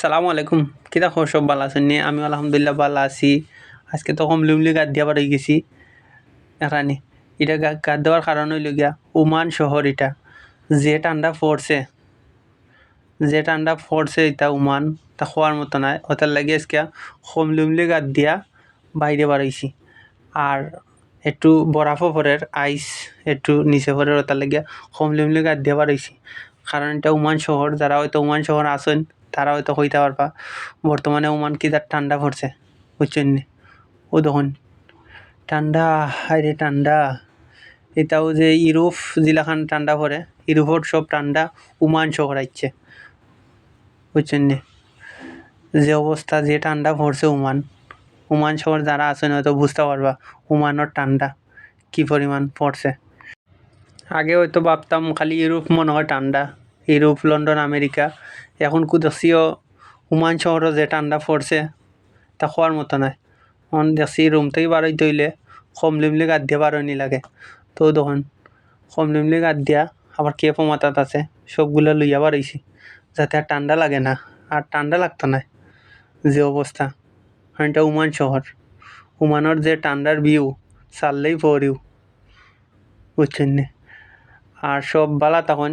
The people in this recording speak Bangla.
সালামু আলাইকুম। কিতা খবর? সব ভালো আছেন নি? আমি আলহামদুলিল্লাহ ভালো আছি। আজকে তো কম লুমলি গাদ দিয়া বাড়ি গেছি। এখানে এটা গা- গাদ দেওয়ার কারণ হইল গিয়া ওমান শহর এটা। যে ঠান্ডা পড়ছে, যে ঠান্ডা পড়ছে এটা ওমান, তা খোয়ার মতো নাই। ওটার লাগে আজকে কম লুমলি গাদ দিয়া বাইরে বাড়াইছি আর একটু বরফও পরের আইস একটু নিচে পরের ওটার লাগে কম লুমলি গাদ দিয়া বাড়াইছি কারণ এটা ওমান শহর, যারা হয়তো ওমান শহর আসেন তারা হয়তো কইতে পারবা বর্তমানে ওমান কি তার ঠান্ডা পড়ছে বুঝছেন ও দেখুন, ঠান্ডা, হায়রে ঠান্ডা। এটাও যে ইউরোপ জিলাখান ঠান্ডা পড়ে ইউরোপর সব ঠান্ডা ওমান শহর আইচ্ছে বুঝছেন যে অবস্থা, যে ঠান্ডা পড়ছে ওমান ওমান শহর যারা আছেন হয়তো বুঝতে পারবা, ওমানের ঠান্ডা কি পরিমাণ পড়ছে। আগে হয়তো ভাবতাম খালি ইউরোপ মনে হয় ঠান্ডা। ইউরোপ লন্ডন আমেরিকা এখন কুদসিও ওমান শহরও যে ঠান্ডা পড়ছে তা খোয়ার মতো নয় এখন দেখছি রুম থেকে বারোইতে হইলে কম লিমলি গাদ দিয়ে বারোয়নি লাগে। তো তখন কম লিমলি গাদ দিয়া আবার কেপও মাথাত আছে? সবগুলো লইয়া বারইছি যাতে আর ঠান্ডা লাগে না আর ঠান্ডা লাগতো না যে অবস্থা এটা ওমান শহর ওমানের যে ঠান্ডার ভিউ চাললেই পড়িও বুঝছেন আর সব বালা তখন